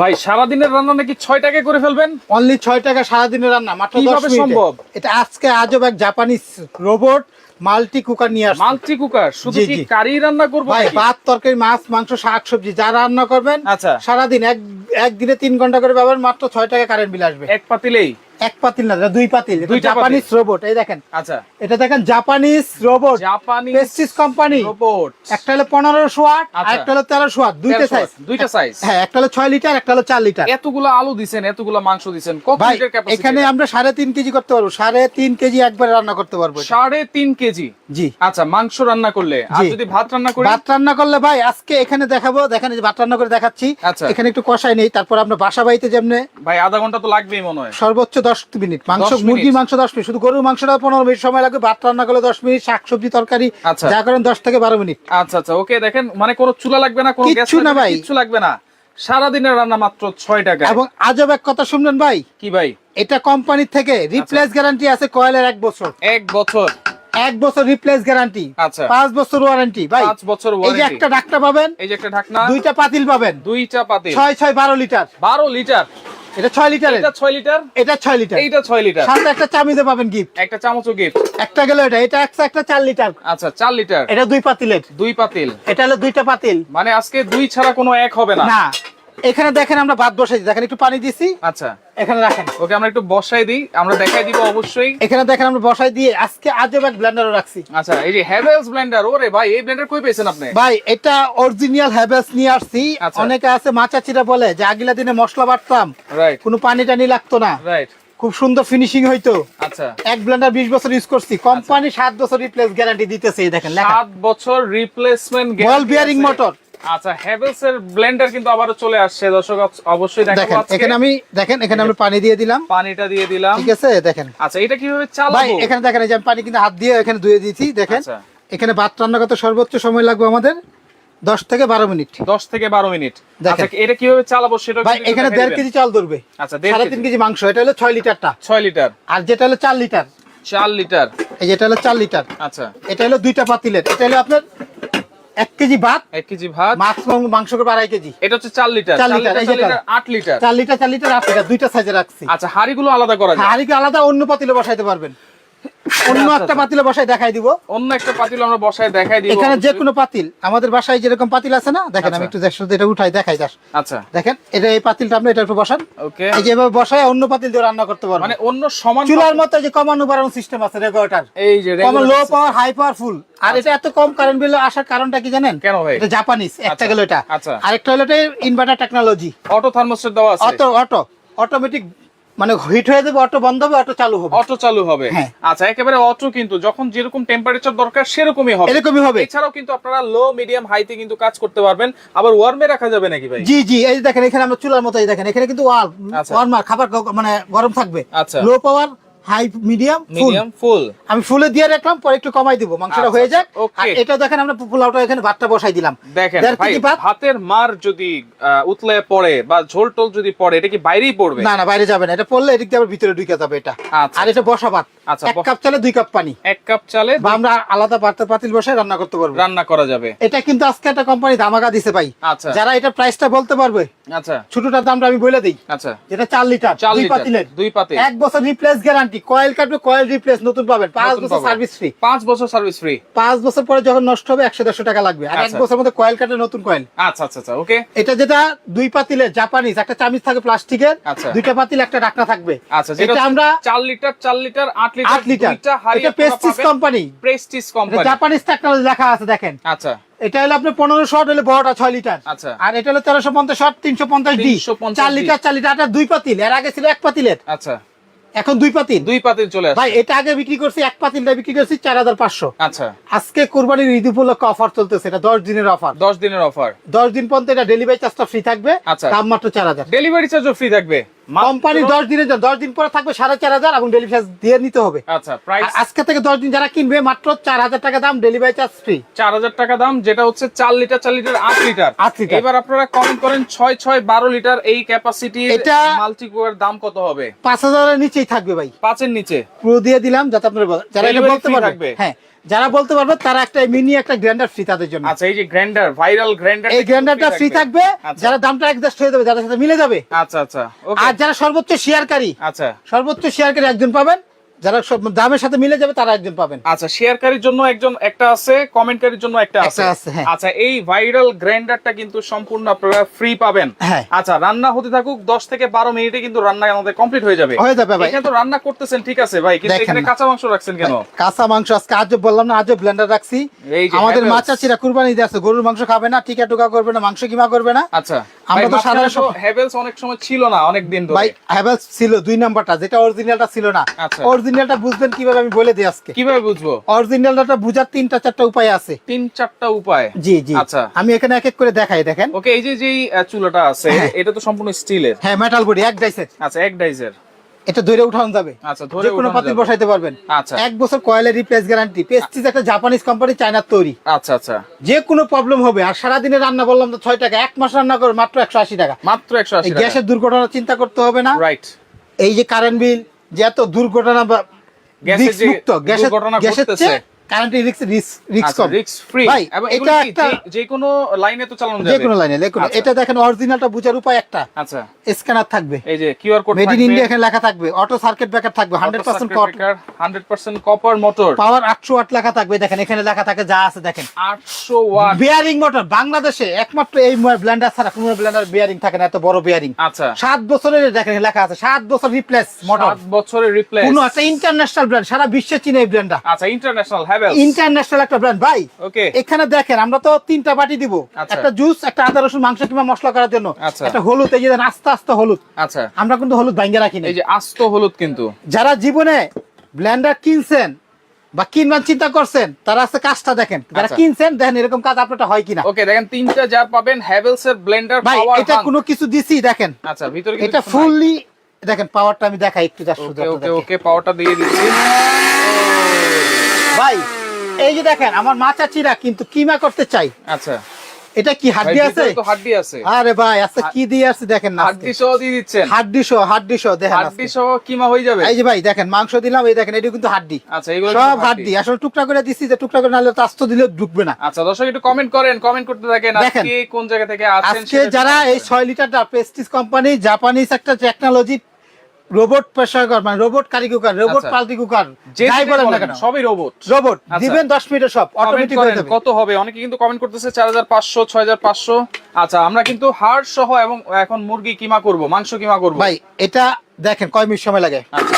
ভাই সারাদিনের রান্না নাকি ছয় টাকা করে ফেলবেন? অনলি ছয় টাকা সারাদিনের রান্না মাত্র কীভাবে সম্ভব? এটা আজকে আজব এক জাপানিজ রোবট মাল্টি কুকার নিয়ে আসছে। মাল্টি কুকার শুধু কি কারি রান্না করব ভাই ভাত তরকারি মাছ মাংস শাক সবজি যা রান্না করবেন আচ্ছা। সারাদিন এক একদিনে তিন ঘণ্টা করে ব্যবহার মাত্র ছয় টাকা কারেন্ট বিল আসবে। এক পাতিলেই। এক পাতিল না দুই পাতিল। জাপানিজ রোবট এই দেখেন। আচ্ছা। এটা দেখেন জাপানিজ রোবট জাপানি পেস্টিস কোম্পানি রোবট একটা হলো পনেরোশো ওয়াট আর আচ্ছা। একটা হলো তেরোশো ওয়াট দুইটা সাইজ দুইটা সাইজ হ্যাঁ একটা হলো ছয় লিটার একটা হলো চার লিটার এতগুলো আলু দিছেন এতগুলো মাংস দিছেন কত লিটার ক্যাপাসিটি এখানে আমরা সাড়ে তিন কেজি করতে পারব সাড়ে তিন কেজি একবারে রান্না করতে পারব এটা। সাড়ে তিন কেজি? জি। আচ্ছা মাংস রান্না করলে আর যদি ভাত রান্না করি ভাত রান্না করলে ভাই আজকে এখানে দেখাবো দেখেন যে ভাত রান্না করে দেখাচ্ছি। আচ্ছা। এখানে একটু কষাই নেই তারপর আমরা বাসা বাড়িতে যেমনে ভাই আধা ঘণ্টা তো লাগবেই মনে হয়। সর্বোচ্চ দশ মিনিট মাংস 10 মুরগির মাংস দশ মিনিট শুধু গরুর মাংসটা পনেরো মিনিট সময় লাগবে ভাত রান্না করলে দশ মিনিট শাকসবজি তরকারি আচ্ছা। যা করেন দশ থেকে বারো মিনিট। আচ্ছা আচ্ছা ওকে দেখেন মানে কোনো চুলা লাগবে না কোনো গ্যাস না ভাই। কিচ্ছু লাগবে না। সারাদিনের রান্না মাত্র ছয় টাকা এবং আজব এক কথা শুনবেন ভাই কি ভাই? এটা কোম্পানির থেকে রিপ্লেস গ্যারান্টি আছে কয়েলের এক বছর। এক বছর। এক বছর রিপ্লেস গ্যারান্টি আচ্ছা। পাঁচ বছর ওয়ারেন্টি ভাই। পাঁচ বছর এই যে একটা ডাক্তার পাবেন এই যে একটা ঢাকনা। দুইটা পাতিল পাবেন। দুইটা পাতি ছয় ছয় বারো লিটার। বারো লিটার। এটা ছয় লিটার এটা ছয় লিটার। এটা ছয় লিটার। এটা লিটার। সাথে একটা পাবেন গিফট একটা চামচও গিফট একটা গেল এটা এটা একটা চার লিটার। আচ্ছা চার লিটার। এটা দুই পাতিলের। দুই পাতিল। এটা হলো দুইটা পাতিল। মানে আজকে দুই ছাড়া কোনো এক হবে না। না। এখানে দেখেন আমরা ভাত বসাইছি দেখেন একটু পানি দিছি আচ্ছা। এখানে রাখেন। ওকে আমরা একটু বসাই দিই। আমরা দেখাই দিব অবশ্যই। এখানে দেখেন আমরা বসাই দিয়ে আজকে আজব এক ব্লেন্ডারও রাখছি। আচ্ছা এই যে হ্যাভেলস ব্লেন্ডার ওরে ভাই এই ব্লেন্ডার কই পেয়েছেন আপনি? ভাই এটা অরিজিনাল হ্যাভেলস নিয়ে আসছি। আচ্ছা। অনেকে আছে মাচাচিরা বলে যে আগিলা দিনে মশলা বাটতাম। রাইট কোনো পানি টানি লাগতো না। রাইট খুব সুন্দর ফিনিশিং হইতো। আচ্ছা। এক ব্লেন্ডার বিশ বছর ইউজ করছি। কোম্পানি সাত বছর রিপ্লেস গ্যারান্টি দিতেছে দেখেন লেখা। সাত বছর রিপ্লেসমেন্ট বল বিয়ারিং মোটর আচ্ছা হ্যাভেলস এর ব্লেন্ডার কিন্তু আবারও চলে আসছে। দর্শক অবশ্যই দেখেন এখানে আমি দেখেন এখানে আমি পানি দিয়ে দিলাম। পানিটা দিয়ে দিলাম। ঠিক আছে দেখেন। আচ্ছা এটা কীভাবে ভাই এখানে দেখেন এই যে আমি পানি কিন্তু হাত দিয়ে এখানে ধুয়ে দিয়েছি দেখেন। আচ্ছা। এখানে ভাত রান্না করতে সর্বোচ্চ সময় লাগবে আমাদের? দশ থেকে বারো মিনিট। 10 থেকে 12 মিনিট। আচ্ছা এটা কীভাবে চালাবো সেটা ভাই এখানে দেড় কেজি চাল ধরবে। আচ্ছা দেড় সাড়ে কেজি তিন কেজি। মাংস এটা হলো ছয় লিটারটা। 6 লিটার। আর যেটা হলো চার লিটার। 4 লিটার। এই যেটা হলো চার লিটার। আচ্ছা। এটা হলো দুইটা পাতিলের। এটা হলো আপনার এক কেজি ভাত এক কেজি ভাত। মাছ মাংস- করবে আড়াই কেজি। এটা হচ্ছে 4 লিটার। চার লিটার, লিটার এই 4 যেটা। Litre 8 litre. চার লিটার চার লিটার আট লিটার দুইটা সাইজে রাখছি। আচ্ছা হাড়িগুলো আলাদা করা যায়। হাড়িকে আলাদা অন্য পাতিলে বসাইতে পারবেন। অন্য আচ্ছা, একটা আচ্ছা। পাতিলে বসাই দেখাই দিব। অন্য একটা পাতিল আমরা বসায় দেখাই দিব। এখানে যে কোনো পাতিল আমাদের বাসায় যেরকম পাতিল আছে না দেখেন আমি আচ্ছা। একটু দেখছ এটা উঠাই দেখাই আচ্ছা। দেখেন এটা এই পাতিলটা আপনি এটা একটু বসান। ওকে। এই যে এভাবে বসায় অন্য পাতিল দিয়ে রান্না করতে পারবেন মানে অন্য সমান চুলার মতো যে কমানো বাড়ানো সিস্টেম আছে রেগুলেটর। এই যে কম লো পাওয়ার হাই পাওয়ার ফুল আর এটা এত কম কারেন্ট বিল আসার কারণটা কি জানেন? কেন ভাই? এটা জাপানিজ একটা আচ্ছা, গেল এটা। আচ্ছা। আরেকটা হলো এটা ইনভার্টার টেকনোলজি অটো থার্মোস্টেট দেওয়া আছে। অটো অটো অটোমেটিক মানে হিট হয়ে যাবে অটো বন্ধ হবে অটো চালু হবে। অটো চালু হবে। হ্যাঁ। আচ্ছা একেবারে অটো কিন্তু যখন যেরকম টেম্পারেচার দরকার সেরকমই হবে। এরকমই হবে। এছাড়াও কিন্তু আপনারা লো মিডিয়াম হাইতে কিন্তু কাজ করতে পারবেন। আবার ওয়ার্মে রাখা যাবে নাকি ভাই? জি জি এই দেখেন এখানে আমরা চুলার মতো এই দেখেন এখানে কিন্তু ওয়ার্ম আচ্ছা। ওয়ার্মার খাবার মানে গরম থাকবে। আচ্ছা। Low power high medium full medium full আমি ফুলে দিয়ে রাখলাম পরে একটু কমাই দিব মাংসটা আচ্ছা, হয়ে যাক। আর এটা দেখেন আমরা পোলাওটা এখানে ভাতটা বসাই দিলাম। দেখেন ভাতের মার যদি উতলে পড়ে বা ঝোল টোল যদি পড়ে এটা কি বাইরেই পড়বে? না না বাইরে যাবে না। এটা পড়লে এদিক দিয়ে আবার ভিতরে ঢুকে যাবে এটা। আচ্ছা। আর এটা বসা ভাত। আচ্ছা, এক কাপ চালে দুই কাপ পানি। এক কাপ চালে বা আমরা আলাদা পাত্র পাতিল বসায় রান্না করতে পারব। রান্না করা যাবে। এটা কিন্তু আজকে একটা কোম্পানি ধামাকা দিছে ভাই। আচ্ছা। যারা এটা প্রাইসটা বলতে পারবে আচ্ছা। ছোটটার দামটা আমি বলে দিই। আচ্ছা। যেটা চার লিটার চার দুই পাতিলের। দুই পাতিল। এক বছর রিপ্লেস গ্যারান্টি কয়েল কাটবে কয়েল রিপ্লেস নতুন পাবেন। পাঁচ বছর সার্ভিস ফ্রি পাঁচ বছর সার্ভিস ফ্রি পাঁচ বছর পরে যখন নষ্ট হবে একশো দেড়শো টাকা লাগবে। আর এক আচ্ছা। বছর মধ্যে কয়েল কাটে নতুন কয়েল। আচ্ছা আচ্ছা আচ্ছা ওকে এটা যেটা দুই পাতিলের জাপানিজ একটা চামিচ থাকে প্লাস্টিকের আচ্ছা। দুইটা পাতিল একটা ঢাকনা থাকবে। আচ্ছা এটা আমরা চার লিটার চার লিটার আট লিটার আট লিটার। এটা Prestige company Prestige company Japanese technology লেখা আছে দেখেন। আচ্ছা। এটা হলো আপনার পনেরো শট হলে বড়টা ছয় লিটার। আচ্ছা। আর এটা হলো তেরোশো পঞ্চাশ শট তিনশো পঞ্চাশ ডি চার লিটার চার লিটার দুই পাতিল। এর আগে ছিল এক পাতিলের। আচ্ছা। এখন দুই পাতিল। দুই পাতিল চলে আসে ভাই এটা আগে বিক্রি করছি এক পাতিলটা বিক্রি করছি চার হাজার পাঁচশো। আচ্ছা। আজকে কোরবানির ঈদ উপলক্ষে অফার চলতেছে এটা দশ দিনের অফার দশ দিনের অফার দশ দিন পর্যন্ত এটা ডেলিভারি চার্জটা ফ্রি থাকবে আচ্ছা। দাম মাত্র চার হাজার। ডেলিভারি চার্জও ফ্রি থাকবে? কোম্পানি দশ দিনের জন্য দশ দিন পরে থাকবে সাড়ে চার হাজার এবং ডেলিভারি চার্জ দিয়ে নিতে হবে। আচ্ছা প্রাইস আজকে থেকে দশ দিন যারা কিনবে মাত্র চার হাজার টাকা দাম ডেলিভারি চার্জ ফ্রি চার হাজার টাকা দাম যেটা হচ্ছে চার লিটার চার লিটার আট লিটার। আট লিটার। এবার আপনারা কমেন্ট করেন ছয় ছয় বারো লিটার এই ক্যাপাসিটি এটা- মাল্টি কুয়ার দাম কত হবে? পাঁচ হাজারের নিচেই থাকবে ভাই। পাঁচের নিচে। পুরো দিয়ে দিলাম যাতে আপনারা যারা এটা বলতে পারবে? হ্যাঁ। যারা বলতে পারবে তারা একটা মিনি একটা গ্র্যান্ডার ফ্রি তাদের জন্য। আচ্ছা এই যে গ্রাইন্ডার ভাইরাল গ্র্যান্ডার এই গ্রাইন্ডারটা ফ্রি থাকবে? আচ্ছা। যারা দামটা অ্যাডজাস্ট হয়ে যাবে যাদের সাথে মিলে যাবে। আচ্ছা আচ্ছা ওকে আর যারা সর্বোচ্চ শেয়ারকারী আচ্ছা। সর্বোচ্চ শেয়ারকারী একজন পাবেন যারা সব- দামের সাথে মিলে যাবে তারা একজন পাবেন। আচ্ছা শেয়ারকারীর জন্য একজন একটা আছে কমেন্টকারীর জন্য একটা আছে। হ্যাঁ। আচ্ছা এই ভাইরাল গ্রাইন্ডারটা কিন্তু সম্পূর্ণ আপনারা ফ্রি পাবেন। হ্যাঁ। আচ্ছা রান্না হতে থাকুক 10 থেকে 12 মিনিটে কিন্তু রান্না আমাদের কমপ্লিট হয়ে যাবে। হয়ে যাবে ভাই। এখানে তো রান্না করতেছেন ঠিক আছে ভাই কিন্তু এখানে কাঁচা মাংস রাখছেন কেন? কাঁচা মাংস আজকে আজও বললাম না আজও ব্লেন্ডার রাখছি। আমাদের Havells। মা চাচিরা কুরবানি দিয়ে আছে গরুর মাংস খাবে না টিকা টুকা করবে না মাংস কিমা করবে না। আচ্ছা। আমরা তো সাধারণ হেভেলস অনেক সময় ছিল না অনেক দিন ভাই ধরে হ্যাভেলস ছিল দুই নাম্বারটা যেটা অরিজিনালটা ছিল না। আচ্ছা। অরিজিনালটা বুঝবেন কীভাবে আমি বলে দিই আজকে। কীভাবে বুঝব? অরিজিনালটা বুঝার তিনটা চারটা উপায় আছে। তিন চারটা উপায়? জি জি। আচ্ছা। আমি এখানে এক এক করে দেখাই দেখেন। ওকে এই যে যেই চুলাটা আছে হ্যাঁ। এটা তো সম্পূর্ণ স্টিলের। হ্যাঁ মেটাল বডি এক ডাইসের আচ্ছা এক ডাইজের এটা ধরে উঠানো যাবে। আচ্ছা ধরে যে কোনো পাতিল পাতি বসাইতে পারবেন। আচ্ছা। এক বছর কয়েলের রিপ্লেস গ্যারান্টি পেস্টিজ একটা জাপানিজ কোম্পানি চায়নার তৈরি। আচ্ছা আচ্ছা। যে কোনো প্রবলেম হবে আর সারাদিনে রান্না বললাম তো ছয় টাকা এক মাস রান্না করে মাত্র একশো আশি টাকা। মাত্র একশো আশি গ্যাসের দুর্ঘটনা চিন্তা করতে হবে না। রাইট এই যে কারেন্ট বিল যে এত দুর্ঘটনা বা গ্যাসের যে দুর্ঘটনা ঘটতেছে। চেয়ে কারেন্টের রিস্ক রিস্ক কম। রিস্ক ফ্রি এবং এটা একটা- যে- কোনো লাইনে তো চালানো যে কোনো লাইনে। এটা দেখেন অরিজিনালটা বুঝার উপায় একটা। আচ্ছা। স্ক্যানার থাকবে। এই যে QR code made in India এখানে লেখা থাকবে অটো সার্কিট ব্রেকার থাকবে hundred percent 100% copper motor power আটশো ওয়াট লেখা থাকবে দেখেন এখানে লেখা থাকে যা আছে দেখেন। 800 ওয়াট বিয়ারিং মোটর বাংলাদেশে একমাত্র এই ব্লেন্ডার ছাড়া কোনো ব্লেন্ডার বিয়ারিং থাকে না এত বড় বিয়ারিং আচ্ছা। সাত বছরের দেখেন লেখা আছে সাত বছর রিপ্লেস মোটর 7 বছরের রিপ্লেস কোনো একটা ইন্টারন্যাশনাল ব্র্যান্ড সারা বিশ্বে চিনে এই ব্র্যান্ডটা আচ্ছা ইন্টারন্যাশনাল ইন্টারন্যাশনাল একটা ব্র্যান্ড ভাই। এখানে দেখেন আমরা তো তিনটা বাটি দিব। আচ্ছা। একটা জুস একটা আদা রসুন মাংস কিংবা মশলা করার জন্য। আচ্ছা। একটা হলুদ এই যে আস্তে আস্তে হলুদ। আচ্ছা। আমরা কিন্তু হলুদ ভাঙ্গে রাখি না এই যে আস্ত হলুদ কিন্তু। যারা জীবনে ব্লেন্ডার কিনছেন বা কিনবার চিন্তা করছেন তারা আছে কাজটা দেখেন। যারা আচ্ছা। কিনছেন দেখেন এরকম কাজ আপনারটা হয় কিনা। ওকে দেখেন তিনটা যা পাবেন হ্যাভেলস এর ব্লেন্ডার ভাই পাওয়ার এটা কোনো কিছু দিছি দেখেন। আচ্ছা ভিতরে কিন্তু এটা ফুললি দেখেন পাওয়ারটা আমি দেখাই একটু যা শুধু ওকে ওকে ওকে পাওয়ারটা দিয়ে দিচ্ছি। ভাই এই যে দেখেন আমার মা চাচিরা কিন্তু কিমা করতে চাই। আচ্ছা। এটা কি হাড্ডি আছে? তো হাড্ডি আছে। আরে ভাই আচ্ছা কি দিয়ে আছে দেখেন না হাড্ডি সহ দিয়ে দিচ্ছেন? হাড্ডি সহ হাড্ডি সহ দেখেন হাড্ডি সহ কিমা হয়ে যাবে? এই যে ভাই দেখেন মাংস দিলাম এই দেখেন এটা কিন্তু হাড্ডি। আচ্ছা এগুলো সব হাড্ডি। আসলে টুকরা করে দিছি যে টুকরা করে নাহলে তো আস্ত দিলে ঢুকবে না। আচ্ছা দর্শক একটু কমেন্ট করেন কমেন্ট করতে থাকেন দেখেন। আজকে কোন জায়গা থেকে আছেন আজকে যারা এই ছয় লিটারটা প্রেস্টিজ কোম্পানি জাপানিজ একটা টেকনোলজি রোবট কুকার মানে রোবট কারি কুকার রোবট। পাল্টি কুকার যাই বলেন না কেন। সবই রোবট রোবট আচ্ছা। দিবেন দশ মিনিটে সব অটোমেটিক হয়ে যাবে কত হবে অনেকে কিন্তু কমেন্ট করতেছে চার হাজার পাঁচশো ছয় হাজার পাঁচশো। আচ্ছা আমরা কিন্তু হাড় সহ এবং এখন মুরগি কিমা করব মাংস কিমা করব? ভাই এটা দেখেন কয় মিনিট সময় লাগে। আচ্ছা।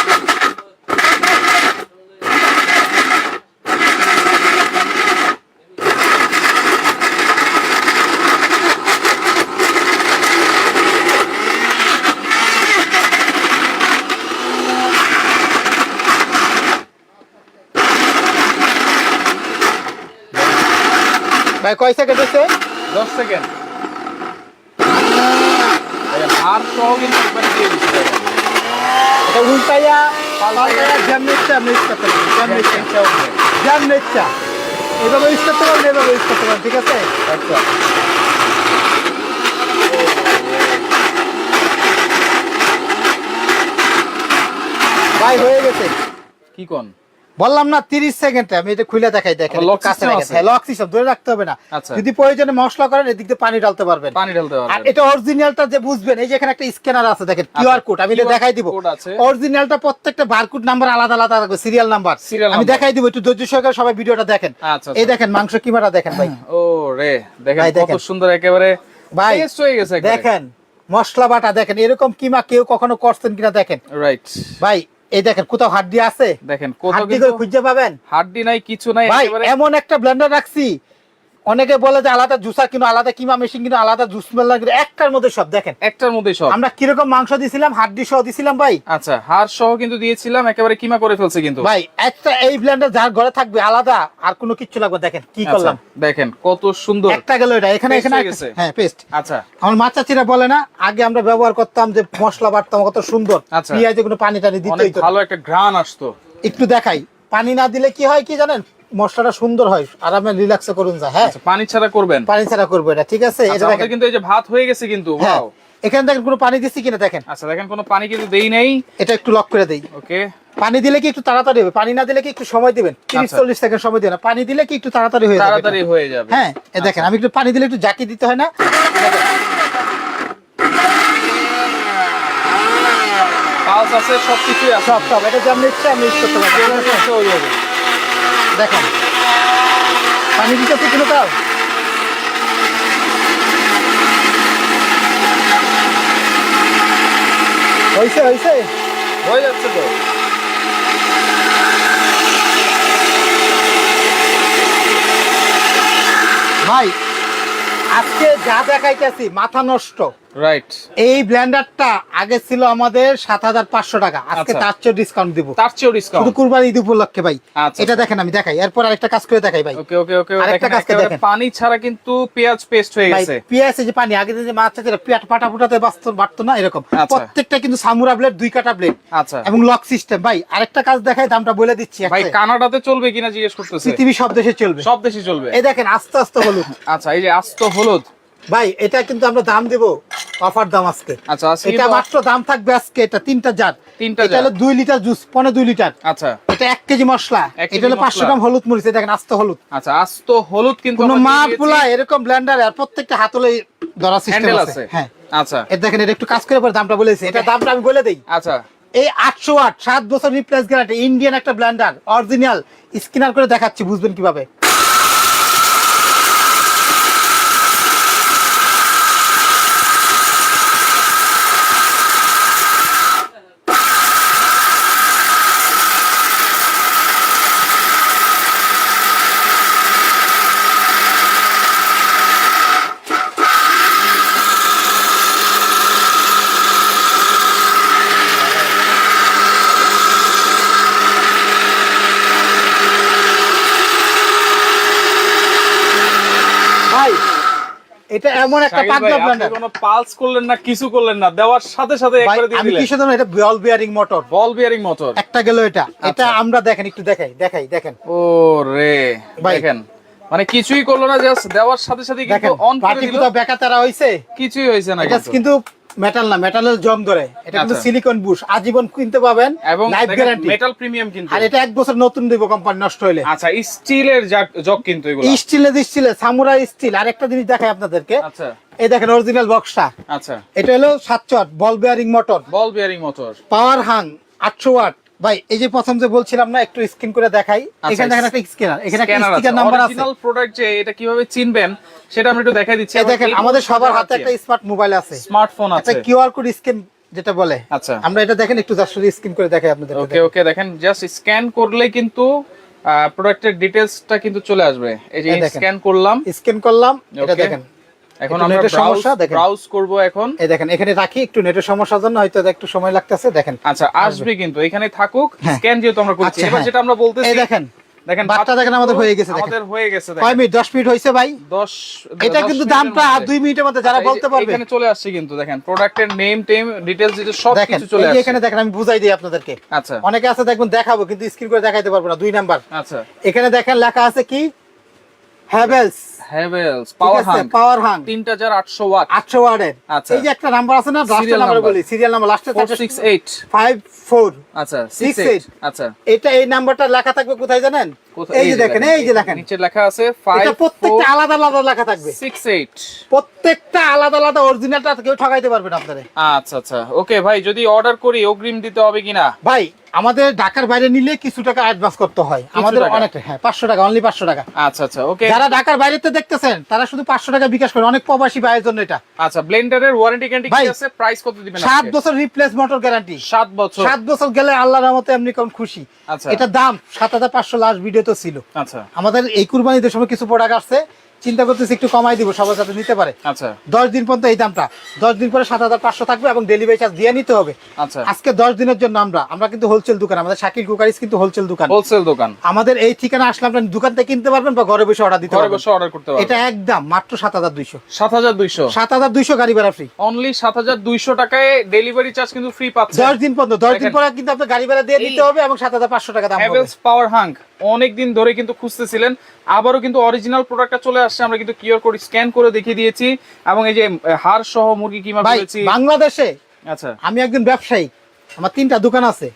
ভাই কয় সেকেন্ড হচ্ছে দশ সেকেন্ড হাড় সহ কিন্তু একবারে দিয়ে দিচ্ছি। এটা উল্টাইয়া পাল্টাইয়া আপনি ইউজ করতে উঠবে। এভাবে ইউজ করতে পারেন এভাবে ইউজ করতে ঠিক আছে? আচ্ছা। ভাই হয়ে গেছে। কি কোন? বললাম না তিরিশ সেকেন্ডে আমি এটা খুলে দেখাই দেখেন কাছে রাখেন। হ্যাঁ লক সিস্টেম ধরে রাখতে হবে না। আচ্ছা। যদি প্রয়োজনে মশলা করেন এদিক দিয়ে পানি ঢালতে পারবেন। পানি ঢালতে আর এটা অরিজিনালটা যে বুঝবেন এই যে এখানে একটা স্ক্যানার আছে দেখেন কিউআর কোড আমি এটা দেখাই দিব। অরিজিনালটা প্রত্যেকটা বারকোড নাম্বার আলাদা আলাদা থাকবে সিরিয়াল নাম্বার আমি দেখাই দিব একটু ধৈর্য সহকারে সবাই ভিডিওটা দেখেন। আচ্ছা, এই আচ্ছা। দেখেন মাংস কিমাটা দেখেন ভাই। ও রে দেখেন কত সুন্দর একেবারে ভাই, টেস্ট হয়ে গেছে দেখেন মশলা বাটা দেখেন এরকম কিমা কেউ কখনো করছেন কিনা দেখেন। রাইট ভাই এই দেখেন কোথাও হাড্ডি আছে? দেখেন কোথাও হাড্ডি খুঁজে পাবেন? হাড্ডি নাই কিছু নাই এমন একটা ব্লেন্ডার রাখছি অনেকে বলে যে আলাদা জুসা কিনো আলাদা কিমা মেশিন কিনো আলাদা জুস মেলার কিনো একটার মধ্যে সব দেখেন। একটার মধ্যে সব। আমরা কীরকম মাংস দিছিলাম হাড্ডি সহ দিছিলাম ভাই? আচ্ছা হাড় সহ কিন্তু দিয়েছিলাম একেবারে কিমা করে ফেলছে কিন্তু। ভাই একটা এই ব্লেন্ডার যার ঘরে থাকবে আলাদা আর কোনো কিচ্ছু লাগবে দেখেন কি আচ্ছা, করলাম। দেখেন কত সুন্দর। একটা গেল এটা এখানে এখানে গেছে। হ্যাঁ পেস্ট আচ্ছা। আমার মা চাচিরা বলে না আগে আমরা ব্যবহার করতাম যে মশলা বাটতাম কত সুন্দর। আচ্ছা। পেঁয়াজে কোনো পানি টানি দিতে ভালো একটা ঘ্রাণ আসতো। একটু দেখাই। পানি না দিলে কি হয় কি জানেন? মশলাটা সুন্দর হয় আরামে রিল্যাক্স করুন যায় হ্যাঁ? আচ্ছা পানি ছাড়া করবেন? পানি ছাড়া করব এটা ঠিক আছে? আচ্ছা, এটা দেখেন। কিন্তু এই যে ভাত হয়ে গেছে কিন্তু হ্যাঁ। ওয়াও। এখানে দেখেন কোনো পানি দিচ্ছি কিনা দেখেন। আচ্ছা দেখেন কোনো পানি কিন্তু দেই নেই। এটা একটু লক করে দেই। ওকে। পানি দিলে কি একটু তাড়াতাড়ি হবে? পানি না দিলে কি একটু সময় দিবেন? তিরিশ আচ্ছা। চল্লিশ সেকেন্ড সময় দিবেন পানি দিলে কি একটু তাড়াতাড়ি হয়ে যাবে তাড়াতাড়ি হয়ে যাবে। হ্যাঁ এ দেখেন আমি একটু পানি দিলে একটু জাকি দিতে হয় না। পালস আছে সবকিছুই আছে। সব সব এটা যেমন ইচ্ছে আমি ইউজ করতে ইচ্ছে ওইভাবে। দেখেন। পানি দিতেছে কিলো? তাও হয়েছে হয়েছে হয়ে যাচ্ছে তো। ভাই আজকে যা দেখাইতেছি মাথা নষ্ট। রাইট এই ব্লেন্ডারটা আগে ছিল আমাদের সাত হাজার পাঁচশো টাকা। আজকে আচ্ছা। তার চেয়ে ডিসকাউন্ট দিব। তার শুধু ডিসকাউন্ট কুরবানি ঈদ উপলক্ষে ভাই। আচ্ছা, এটা দেখেন আমি দেখাই। এরপর আরেকটা কাজ করে দেখাই ভাই। ওকে ওকে ওকে আরেকটা একেবারে দেখেন। পানি ছাড়া কিন্তু পেঁয়াজ পেস্ট হয়ে গেছে। পেঁয়াজ যে পানি আগে যে মাছ আছে পেট পাটা ফুটাতে বাঁচতো বাড়তো না এরকম। আচ্ছা। প্রত্যেকটা কিন্তু সামুরা ব্লেড দুই কাটা ব্লেড আচ্ছা। এবং লক সিস্টেম ভাই আরেকটা কাজ দেখাই দামটা বলে দিচ্ছি ভাই। কানাডাতে চলবে কিনা জিজ্ঞেস করতেছে। পৃথিবী সব দেশে চলবে। সব দেশে চলবে। এই দেখেন আস্তে আস্তে হলুদ। আচ্ছা এই যে আস্ত হলুদ। ভাই এটা কিন্তু আমরা দাম দেব অফার দাম আজকে। আচ্ছা এটা মাত্র দাম থাকবে আজকে এটা তিনটা জার। তিনটা এটা জার। হলো দুই লিটার জুস পনেরো দুই লিটার। আচ্ছা। এটা এক কেজি মশলা। এটা হলো পাঁচশো। গ্রাম হলুদ মরিচ দেখেন আস্ত হলুদ। আচ্ছা আস্ত হলুদ কিন্তু কোনো মা পোলা এরকম ব্লেন্ডার আর প্রত্যেকটা হাতলে ধরা সিস্টেম আছে। হ্যাঁ। আচ্ছা। এটা দেখেন এটা একটু কাজ করে পরে দামটা বলেছি এটা দামটা আমি বলে দেই। আচ্ছা। এই আটশো আট সাত বছর রিপ্লেস গ্যারান্টি ইন্ডিয়ান একটা ব্লেন্ডার অরিজিনাল স্কিনার করে দেখাচ্ছি বুঝবেন কীভাবে ভাই এটা এমন একটা ব্লেন্ডার কোনো পালস করলেন না কিছু করলেন না দেওয়ার সাথে সাথে একবারে দিয়ে আমি কিছু জানো এটা ball bearing motor ball bearing motor একটা গেল এটা। এটা আচ্ছা। আমরা দেখেন একটু দেখাই দেখাই দেখেন। ও রে। দেখেন। মানে কিছুই করল না জাস্ট দেওয়ার সাথে সাথে কিন্তু অন করে দিল। হইছে? কিছুই হয়েছে না এটা কিন্তু মেটাল না মেটালের জং ধরে। এটা কিন্তু আচ্ছা। সিলিকন বুশ আজীবন কিনতে পাবেন এবং লাইফ গ্যারান্টি মেটাল প্রিমিয়াম কিন্তু। আর এটা এক বছর নতুন দিব কোম্পানি নষ্ট হইলে। আচ্ছা স্টিলের জগ কিন্তু এগুলো। স্টিলে স্টিলে সামুরাই স্টিল আর একটা জিনিস দেখাই আপনাদেরকে। আচ্ছা। এই দেখেন অরিজিনাল বক্সটা আচ্ছা। এটা হলো সাতশো ball bearing motor ball bearing motor power Hang আটশো ওয়াট ভাই এই যে প্রথম যে বলছিলাম না একটু স্ক্রিন করে দেখাই। আচ্ছা, এখানে দেখেন একটা স্ক্যানার এখানে একটা স্টিকার নাম্বার আছে। অরিজিনাল প্রোডাক্ট যে এটা কীভাবে চিনবেন সেটা আমরা একটু দেখাই দিচ্ছি। এই দেখেন আমাদের সবার হাতে একটা স্মার্ট মোবাইল আছে। স্মার্টফোন আছে। একটা কিউআর কোড স্ক্যান যেটা বলে। আচ্ছা। আমরা এটা দেখেন একটু জাস্ট স্ক্রিন করে দেখাই আপনাদের ওকে ওকে দেখেন জাস্ট স্ক্যান করলে কিন্তু প্রোডাক্টের ডিটেইলসটা কিন্তু চলে আসবে। এই যে স্ক্যান করলাম। স্ক্যান করলাম এটা দেখেন। এখন আমরা সমস্যা দেখেন। ব্রাউজ করব এখন। এই দেখেন এখানে রাখি একটু নেটের সমস্যার জন্য হয়তো একটু সময় লাগতেছে দেখেন। আচ্ছা আসবে। কিন্তু এখানে থাকুক। স্ক্যান যেহেতু আমরা করছি। আচ্ছা, এবার হ্যাঁ। যেটা আমরা বলতেছি এই দেখেন দেখেন বারটা দেখেন আমাদের হয়ে গেছে আমাদের হয়ে গেছে কয় মিনিট? দশ মিনিট হয়েছে ভাই? 10 এটা কিন্তু দামটা আর মিনিটের মধ্যে যারা বলতে পারবে। এখানে চলে আসছে কিন্তু দেখেন প্রোডাক্টের নেম টেম ডিটেইলস যেটা সব কিছু চলে আসছে। এখানে দেখেন আমি বুঝাই দিই আপনাদেরকে। আচ্ছা। অনেকে আছে দেখবেন দেখাবো কিন্তু স্ক্রিন করে দেখাইতে পারব না দুই নাম্বার আচ্ছা। এখানে দেখেন লেখা আছে কি? হ্যাভেলস হ্যাভেলস ঠিক পাওয়ার হাং পাওয়ার হাং 3800 ওয়াট। আটশো ওয়াটের। আচ্ছা। এই যে একটা নাম্বার আছে না লাস্ট নাম্বার বলি সিরিয়াল নাম্বার লাস্টে 468 ফাইভ ফোর আচ্ছা Six 68 আচ্ছা। এটা এই নাম্বারটা লেখা থাকবে কোথায় জানেন? এই যে দেখেন এই যে দেখেন। নিচে লেখা আছে প্রত্যেকটা আলাদা আলাদা লেখা থাকবে। 5468 প্রত্যেকটা আলাদা আলাদা অরিজিনালটা কেউ ঠকাইতে পারবে না আপনাদের আচ্ছা আচ্ছা। ওকে ভাই যদি অর্ডার করি অগ্রিম দিতে হবে কিনা? ভাই আমাদের ঢাকার বাইরে নিলে কিছু টাকা অ্যাডভান্স করতে হয়। আমাদের অনেক হ্যাঁ পাঁচশো টাকা অনলি পাঁচশো টাকা। আচ্ছা আচ্ছা ওকে যারা ঢাকার বাইরেতে দেখতেছেন তারা শুধু পাঁচশো টাকা বিকাশ করে অনেক প্রবাসী ভাইয়ের জন্য এটা। আচ্ছা ব্লেন্ডারের ওয়ারেন্টি গ্যারান্টি কি আছে? প্রাইস কত দিবেন সাত বছর রিপ্লেস মোটর গ্যারান্টি সাত বছর। সাত বছর গেলে আল্লাহর রহমতে এমনি কোন খুশি। আচ্ছা। এটা দাম সাত হাজার পাঁচশো লাস্ট ভিডিও তো ছিল। আচ্ছা। আমাদের এই কুরবানিদের সময় কিছু প্রোডাক্ট আসছে চিন্তা করতেছি একটু কমাই দিব সবার সাথে নিতে পারে। আচ্ছা। দশ দিন পর্যন্ত এই দামটা। দশ দিন পরে সাত হাজার পাঁচশো থাকবে এবং ডেলিভারি চার্জ দিয়ে নিতে হবে। আচ্ছা। আজকে দশ দিনের জন্য আমরা আমরা কিন্তু হোলসেল দোকান আমাদের শাকিল কুকারিস কিন্তু হোলসেল দোকান। হোলসেল দোকান। আমাদের এই ঠিকানা আসলে আপনার দোকান থেকে কিনতে পারবেন বা ঘরে বসে অর্ডার দিতে ঘরে বসে অর্ডার করতে পারবেন। এটা একদম মাত্র সাত হাজার দুইশো। সাত হাজার দুইশো। সাত হাজার দুইশো গাড়ি ভাড়া ফ্রি অনলি সাত হাজার দুইশো টাকায় ডেলিভারি চার্জ কিন্তু ফ্রি পাচ্ছে। দশ দিন পর্যন্ত দশ দিন। পরে কিন্তু আপনার গাড়ি ভাড়া দিয়ে নিতে হবে এবং সাত হাজার পাঁচশো টাকা দাম পাওয়ার হাঙ্ক অনেক দিন ধরে কিন্তু খুঁজতেছিলেন। আবারও কিন্তু অরিজিনাল প্রোডাক্টটা চলে আসছে আমরা কিন্তু কিউআর কোড স্ক্যান করে দেখিয়ে দিয়েছি এবং এই যে হাড় সহ মুরগি কিমা করেছি বাংলাদেশে আচ্ছা। আমি একজন ব্যবসায়ী আমার তিনটা দোকান আছে।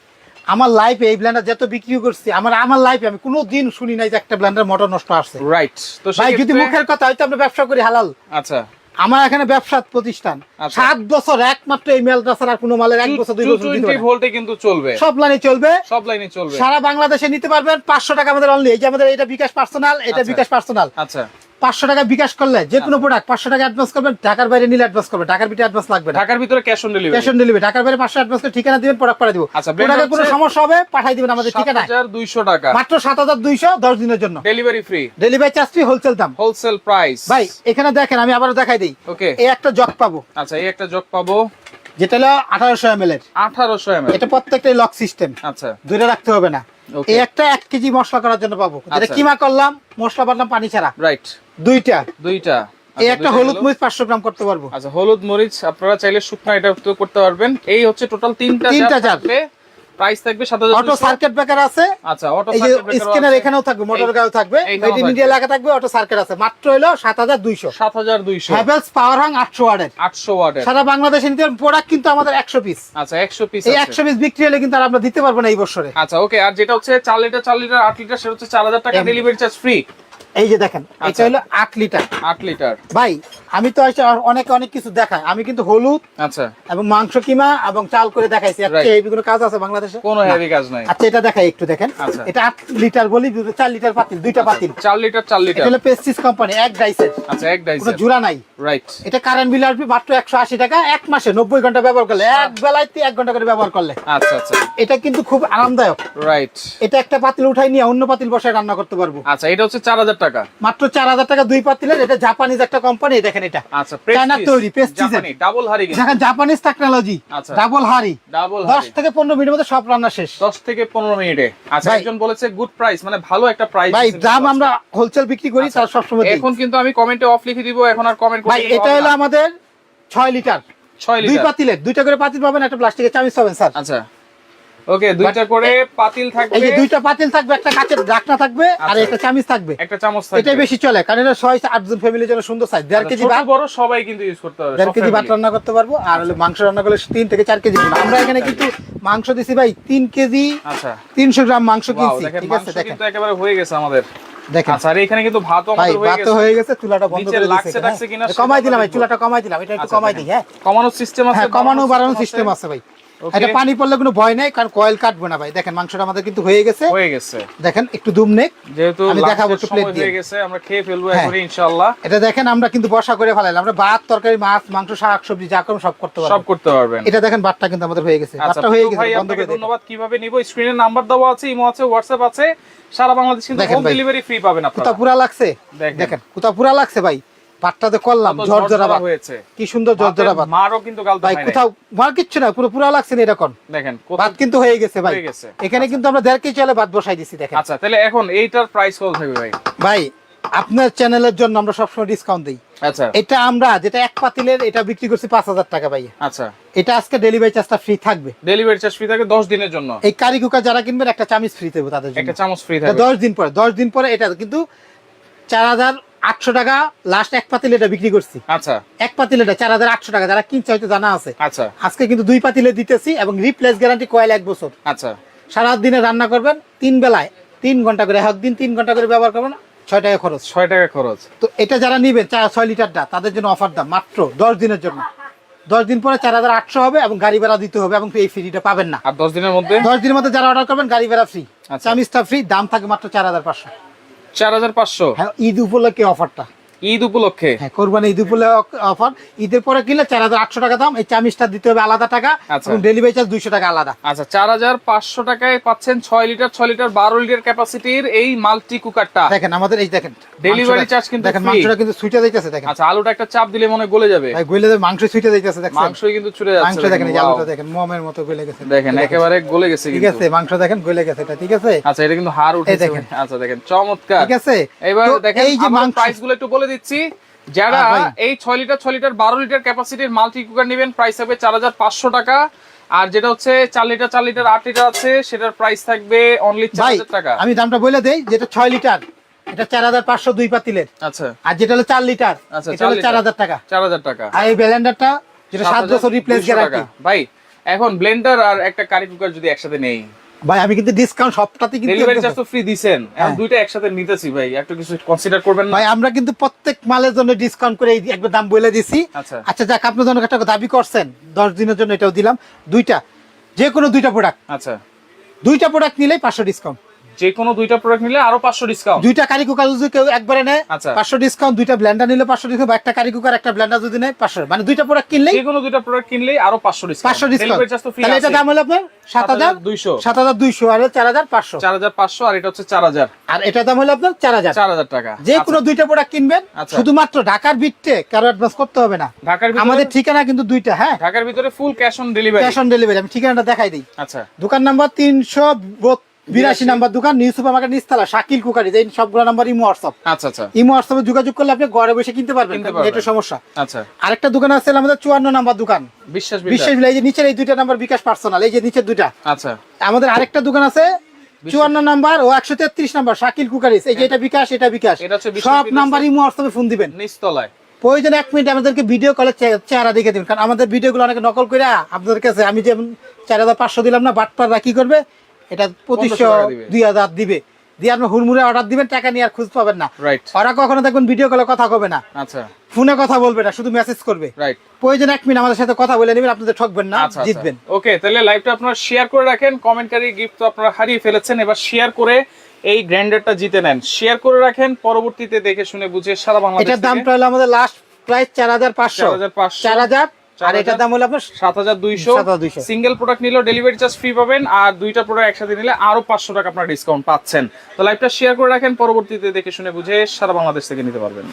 আমার লাইফে এই ব্লেন্ডার যত বিক্রি করছি আমার আমার লাইফে আমি কোনো দিন শুনি নাই যে একটা ব্লেন্ডার মোটর নষ্ট আসছে। রাইট তো ভাই যদি মুখের কথা হয়তো আমরা ব্যবসা করি হালাল। আচ্ছা। আমার এখানে ব্যবসার প্রতিষ্ঠান। আচ্ছা। সাত বছর একমাত্র এই মেলটা ছাড়া আর কোনো মালের এক বছর দুই বছর। ভোল্টে কিন্তু চলবে। সব লাইনে চলবে। সব লাইনে চলবে। সারা বাংলাদেশে নিতে পারবেন পাঁচশো টাকা আমাদের অনলি এই যে আমাদের এটা বিকাশ পার্সোনাল এটা আচ্ছা। বিকাশ পার্সোনাল আচ্ছা। পাঁচশো টাকা বিকাশ করলে যে কোনো প্রোডাক্ট পাঁচশো টাকা অ্যাডভান্স করবেন ঢাকার বাইরে নিলে অ্যাডভান্স করবেন ঢাকার ভিতরে অ্যাডভান্স লাগবে ঢাকার ভিতরে cash on delivery cash on delivery ঢাকার বাইরে পাঁচশো অ্যাডভান্স করে ঠিকানা দিবেন প্রোডাক্ট পাঠিয়ে দিব আচ্ছা, প্রোডাক্টের কোনো সমস্যা হবে পাঠিয়ে দিবেন আমাদের ঠিকানায়। 7200 টাকা। মাত্র সাত হাজার দুইশো দশ দিনের জন্য। Delivery free delivery charge free wholesale দাম। হোলসেল প্রাইস ভাই এখানে দেখেন আমি আবারও দেখাই দিই। ওকে এই একটা জগ পাবো। আচ্ছা এই একটা জগ পাবো। যেটা হলো আঠারোশো এম এর। আঠারোশো এম এটা প্রত্যেকটাই লক সিস্টেম আচ্ছা। দূরে রাখতে হবে না। এই একটা এক কেজি মশলা করার জন্য পাবো। যেটা আচ্ছা। কিমা করলাম মশলা বাটলাম পানি ছাড়া। রাইট দুইটা। দুইটা। এই আচ্ছা, একটা হলুদ মরিচ পাঁচশো গ্রাম করতে পারব। আচ্ছা হলুদ মরিচ আপনারা চাইলে শুকনা এটা করতে পারবেন। এই হচ্ছে টোটাল তিনটা তিনটা থাকবে প্রাইস থাকবে অটো 7200 সার্কিট ব্রেকার আছে। আচ্ছা অটো এই যে স্ক্যানার এখানেও থাকবে মোটর গাড়িও থাকবে। Made in. ইন্ডিয়া লেখা থাকবে অটো সার্কিট আছে। মাত্র হলো সাত হাজার দুইশো। 7200 হ্যাভেলস পাওয়ার হাং আটশো ওয়ার্ডের 800 ওয়াটের। সারা বাংলাদেশে নিতে প্রোডাক্ট কিন্তু আমাদের একশো পিস আচ্ছা 100 পিস এই আছে। একশো পিস বিক্রি হলে কিন্তু আর আমরা দিতে পারব না এই বছরে। আচ্ছা ওকে আর যেটা হচ্ছে 4 লিটার 4 লিটার 8 লিটার সেটা হচ্ছে 4000 টাকা ডেলিভারি চার্জ ফ্রি এই যে দেখেন এটা আচ্ছা। হলো আট লিটার 8 লিটার ভাই আমি তো অনেক অনেক কিছু দেখাই। আমি কিন্তু হলুদ আচ্ছা। এবং মাংস কিমা এবং চাল করে দেখাইছি। কোনো কাজ আছে বাংলাদেশে? কোনো হেভি কাজ নাই। আচ্ছা এটা দেখাই একটু দেখেন। আচ্ছা। এটা লিটার বলি লিটার পাতিল দুইটা পাতিল। 4 লিটার 4 এটা হলো পেস্টিস কোম্পানি এক ডাইসের আচ্ছা এক কোনো জোড়া নাই। রাইট এটা কারেন্ট বিল আসবে মাত্র একশো আশি টাকা এক মাসে নব্বই ঘণ্টা ব্যবহার করলে এক বেলায় এক ঘণ্টা করে ব্যবহার করলে। আচ্ছা আচ্ছা। এটা কিন্তু খুব আরামদায়ক। রাইট এটা একটা পাতিল উঠাই নিয়ে অন্য পাতিল বসায় রান্না করতে পারব। আচ্ছা এটা হচ্ছে 4000 টাকা। মাত্র চার হাজার টাকা দুই পাতিলের এটা জাপানিজ একটা কোম্পানি দেখেন এটা। আচ্ছা তৈরি। ডাবল হারি দেখেন জাপানিজ টেকনোলজি আচ্ছা। ডাবল হাড়ি। ডাবল দশ থেকে পনেরো মিনিটের মধ্যে সব রান্না শেষ। 10 থেকে 15 মিনিটে। আচ্ছা একজন বলেছে গুড প্রাইস মানে ভালো একটা প্রাইস ভাই দাম আমরা হোলসেল বিক্রি করি আচ্ছা। তার সব সময় এখন কিন্তু আমি কমেন্টে অফ লিখে দিব এখন আর কমেন্ট ভাই এটা হলো আমাদের ছয় লিটার। 6 দুই পাতিলে দুইটা করে পাতিল পাবেন একটা প্লাস্টিকের চামিচ পাবেন স্যার আচ্ছা। ওকে দুইটা করে পাতিল থাকবে এই যে দুইটা পাতিল থাকবে একটা কাচের ঢাকনা থাকবে আর আচ্ছা। একটা চামিচ থাকবে। একটা চামচ থাকবে। এটাই বেশি চলে কারণ এটা ছয় আটজন ফ্যামিলির জন্য সুন্দর সাইজ আচ্ছা, কেজি ছোট ভাত বড় সবাই কিন্তু ইউজ করতে পারবে দেড় সব কেজি ভাত রান্না করতে পারব আর হলো মাংস রান্না করলে তিন থেকে চার কেজি আমরা এখানে কিন্তু মাংস দিছি ভাই তিন কেজি আচ্ছা। তিনশো গ্রাম মাংস কিনছি ঠিক আছে দেখেন। কিন্তু একেবারে হয়ে গেছে আমাদের। দেখেন। আচ্ছা এখানে কিন্তু ভাতও ভাই আমাদের হয়ে ভাত গেছে। হয়ে গেছে চুলাটা বন্ধ করে লাগছে টাকছে কিনা কমাই দিলাম ভাই চুলাটা কমাই দিলাম এটা একটু আচ্ছা, কমাই দিই হ্যাঁ। কমানোর সিস্টেম আছে হ্যাঁ কমানো বাড়ানোর সিস্টেম আছে ভাই. এটা পানি পড়লে কোনো ভয় নেই কারণ কয়েল কাটবে না ভাই। দেখেন মাংসটা আমাদের কিন্তু হয়ে গেছে। হয়ে গেছে। দেখেন একটু দুম নেক। যেহেতু আমি দেখাবো একটু plate দিয়ে। গেছে আমরা খেয়ে ফেলব হ্যাঁ। এখনই ইনশাআল্লাহ। এটা দেখেন আমরা কিন্তু বসা করে ফেলাইলাম। আমরা ভাত তরকারি মাছ মাংস শাক সবজি যা করুন সব করতে সব করতে পারবেন। এটা দেখেন ভাতটা কিন্তু আমাদের হয়ে গেছে। আচ্ছা ভাতটা হয়ে গেছে বন্ধ করে ধন্যবাদ। কীভাবে নিব? স্ক্রিনে নাম্বার দেওয়া আছে ইমো আছে হোয়াটসঅ্যাপ আছে। সারা বাংলাদেশ কিন্তু হোম ডেলিভারি ফ্রি পাবেন আপনারা। পুরা লাগছে? দেখেন। কোথা পুরা লাগছে ভাই? ভাতটা তো করলাম ভাত হয়েছে। কি সুন্দর ঝরঝরা ভাত মারও কিন্তু গালতে ভাই। কোথাও মার কিচ্ছু না পুরো পুরা লাগছে না এরকম দেখেন ভাত কিন্তু হয়ে গেছে ভাই। এখানে কিন্তু আমরা দেড় কেজি চালে ভাত বসাই দিছি দেখেন। আচ্ছা তাহলে এখন এইটার প্রাইস কত থাকবে ভাই? ভাই আপনার চ্যানেলের জন্য আমরা সবসময় ডিসকাউন্ট দিই। আচ্ছা। এটা আমরা যেটা এক পাতিলের এটা বিক্রি করছি পাঁচ হাজার টাকা ভাই। আচ্ছা। এটা আজকে ডেলিভারি চার্জটা ফ্রি থাকবে। ডেলিভারি চার্জ ফ্রি থাকে 10 দিনের জন্য। এই কারি কুকার যারা কিনবেন একটা চামচ ফ্রি দেবো তাদের জন্য। একটা চামচ ফ্রি থাকবে। দশ দিন পরে দশ দিন পরে এটা কিন্তু চার হাজার আটশো টাকা লাস্ট এক পাতিল এটা বিক্রি করছি। আচ্ছা। এক পাতিল এটা চার হাজার আটশো টাকা যারা কিনছে হয়তো জানা আছে। আচ্ছা। আজকে কিন্তু দুই পাতিলে দিতেছি এবং রিপ্লেস গ্যারান্টি কয়েল এক বছর। আচ্ছা। সারা দিনে রান্না করবেন তিন বেলায় তিন ঘণ্টা করে এক দিন তিন ঘণ্টা করে ব্যবহার করবেন ছয় টাকা খরচ। 6 টাকা খরচ। তো এটা যারা নিবেন চার ছয় লিটারটা তাদের জন্য অফার দাম মাত্র দশ দিনের জন্য। দশ দিন পরে চার হাজার আটশো হবে এবং গাড়ি ভাড়া দিতে হবে এবং এই ফ্রিটা পাবেন না। আর 10 দিনের মধ্যে? দশ দিনের মধ্যে যারা অর্ডার করবেন গাড়ি ভাড়া ফ্রি আচ্ছা। চামিজটা ফ্রি দাম থাকে মাত্র চার হাজার পাঁচশো। 4500 হ্যাঁ ঈদ উপলক্ষে অফারটা ঈদ উপলক্ষে। হ্যাঁ কোরবানি ঈদ উপলক্ষে অফার। ঈদের পরে কিনলে চার হাজার আটশো টাকা দাম। এই চামিজটা দিতে হবে আলাদা টাকা আচ্ছা। এবং ডেলিভারি চার্জ দুইশো টাকা আলাদা। আচ্ছা চার হাজার পাঁচশো টাকায় পাচ্ছেন ছয় লিটার ছয় লিটার বারো লিটার ক্যাপাসিটির এই মাল্টি কুকারটা। দেখেন আমাদের এই দেখেন মাংসটা- charge কিন্তু দেখেন মাংসটা কিন্তু সুইটে দিতেছে দেখেন। আচ্ছা আলুটা একটা চাপ দিলে মনে গলে যাবে। ভাই গইলে মাংস সুইটে দিতেছে দেখেন মাংস কিন্তু ছুটে যাচ্ছে। মাংস দেখেন এই আলুটা দেখেন মমের মতো গলে গেছে। দেখেন একেবারে গলে গেছে ঠিক আছে মাংস দেখেন গলে গেছে এটা ঠিক আছে? আচ্ছা এটা কিন্তু হাড় উঠেছে। দেখেন। আচ্ছা দেখেন চমৎকার। ঠিক আছে? এবার দেখেন এই যে মাংস প্রাইসগুলো একটু বলে দিচ্ছি। যারা এই ছয় লিটার ছয় লিটার বারো লিটার ক্যাপাসিটির মাল্টি কুকার নেবেন প্রাইস হবে চার হাজার পাঁচশো টাকা। আর যেটা হচ্ছে চার লিটার চার লিটার আট লিটার আছে সেটার প্রাইস থাকবে অনলি চার হাজার টাকা। আমি দামটা বলে দেই যেটা ছয় লিটার এটা চার হাজার পাঁচশো দুই পাতিলের। আচ্ছা। আর যেটা হলো চার লিটার আচ্ছা, এটা চার হলো চার হাজার টাকা। চার হাজার টাকা। আর এই ব্যালেন্ডারটা যেটা সাত বছর রিপ্লেস গ্যারান্টি টাকা। ভাই এখন ব্লেন্ডার আর একটা কারি কুকার যদি একসাথে নেই ভাই আমি কিন্তু ডিসকাউন্ট সবটাতে কিন্তু ডেলিভারি চার্জ তো ফ্রি দিবেন এখন। দুইটা একসাথে নিতেছি ভাই একটু কিছু কনসিডার করবেন না? ভাই আমরা কিন্তু প্রত্যেক মালের জন্য ডিসকাউন্ট করে এই একবার দাম বলে দিছি। আচ্ছা। আচ্ছা যাক আপনার জন্য একটা দাবি করছেন। দশ দিনের জন্য এটাও দিলাম। দুইটা যে কোনো দুইটা প্রোডাক্ট আচ্ছা। দুইটা প্রোডাক্ট নিলেই পাঁচশো ডিসকাউন্ট যে কোনো দুইটা প্রোডাক্ট নিলে আরও পাঁচশো ডিসকাউন্ট দুইটা যদি কেউ একবারে নেয় আচ্ছা। পাঁচশো ডিসকাউন্ট দুইটা ব্লেন্ডার নিলে পাঁচশো ডিসকাউন্ট একটা কারি একটা ব্লেন্ডার যদি নেয় পাঁচশো। মানে দুইটা প্রোডাক্ট কিনলেই যে কোনো দুইটা প্রোডাক্ট কিনলেই আরও পাঁচশো ডিসকাউন্ট পাঁচশো ডিসকাউন্ট তাহলে এটা দাম হলো আপনার সাত হাজার 7,200 সাত হাজার দুইশো আর চার হাজার পাঁচশো। চার হাজার পাঁচশো আর এটা হচ্ছে চার হাজার। আর এটা দাম হলো আপনার চার হাজার। চার হাজার টাকা। যে কোনো দুইটা প্রোডাক্ট কিনবেন আচ্ছা। শুধুমাত্র ঢাকার বিটে কারও অ্যাডভান্স করতে হবে না। আচ্ছা, ঢাকার আমাদের ঠিকানা কিন্তু দুইটা হ্যাঁ? ঢাকার ভিতরে full cash on delivery cash on delivery আমি ঠিকানাটা দেখাই দিই। আচ্ছা। দোকান নাম্বার তিনশো বিরাশি নাম্বার দোকান নিউ সুপার মার্কেট নিস্তালা শাকিল কুকারি এই সবগুলো নাম্বার ইমো হোয়াটসঅ্যাপ আচ্ছা আচ্ছা। ইমো হোয়াটসঅ্যাপে যোগাযোগ করলে আপনি ঘরে বসে কিনতে পারবেন এটা সমস্যা। আচ্ছা। আরেকটা দোকান আছে আমাদের চুয়ান্ন নাম্বার দোকান। বিশ্বাস বিশ্বাস এই যে নিচের এই দুইটা নাম্বার বিকাশ পার্সোনাল এই যে নিচের দুইটা। আচ্ছা। আমাদের আরেকটা দোকান আছে চুয়ান্ন নাম্বার ও একশো তেত্রিশ নাম্বার শাকিল কুকারিস। এই যে এটা বিকাশ এটা বিকাশ। সব নাম্বার ইমো হোয়াটসঅ্যাপে ফোন দিবেন। নিচতলায়। প্রয়োজনে এক মিনিট আমাদেরকে ভিডিও কলে চেহারা দেখে দিন কারণ আমাদের ভিডিওগুলো অনেকে নকল করে আপনাদের কাছে আমি যেমন চার হাজার পাঁচশো দিলাম না বাটপাররা কি করবে? এটা পঁচিশশো দুই হাজার দিবে। দিয়ে আপনি হুড়মুড়ে অর্ডার দিবেন টাকা নিয়ে আর খুঁজ পাবেন না। ওরা কখনো দেখবেন ভিডিও কলে কথা কবে না। আচ্ছা। ফোনে কথা বলবে না শুধু মেসেজ করবে। প্রয়োজন এক মিনিট আমাদের সাথে কথা বলে নেবেন আপনাদের ঠকবেন না আচ্ছা জিতবেন। ওকে তাহলে লাইভটা আপনারা শেয়ার করে রাখেন কমেন্টকারী গিফট তো আপনারা হারিয়ে ফেলেছেন এবার শেয়ার করে এই গ্র্যান্ডারটা জিতে নেন। শেয়ার করে রাখেন পরবর্তীতে দেখে শুনে বুঝে সারা বাংলাদেশ এটার দামটা হলো আমাদের লাস্ট প্রাইস চার হাজার পাঁচশো। 4,500 চার হাজার আর এটার দাম হলো আপনার সাত হাজার দুইশো। 7,200 সিঙ্গেল প্রোডাক্ট নিলেও ডেলিভারি চার্জ ফ্রি পাবেন আর দুইটা প্রোডাক্ট একসাথে নিলে আরও পাঁচশো টাকা আপনার ডিসকাউন্ট পাচ্ছেন। তো লাইভটা শেয়ার করে রাখেন পরবর্তীতে দেখে শুনে বুঝে সারা বাংলাদেশ থেকে নিতে পারবেন।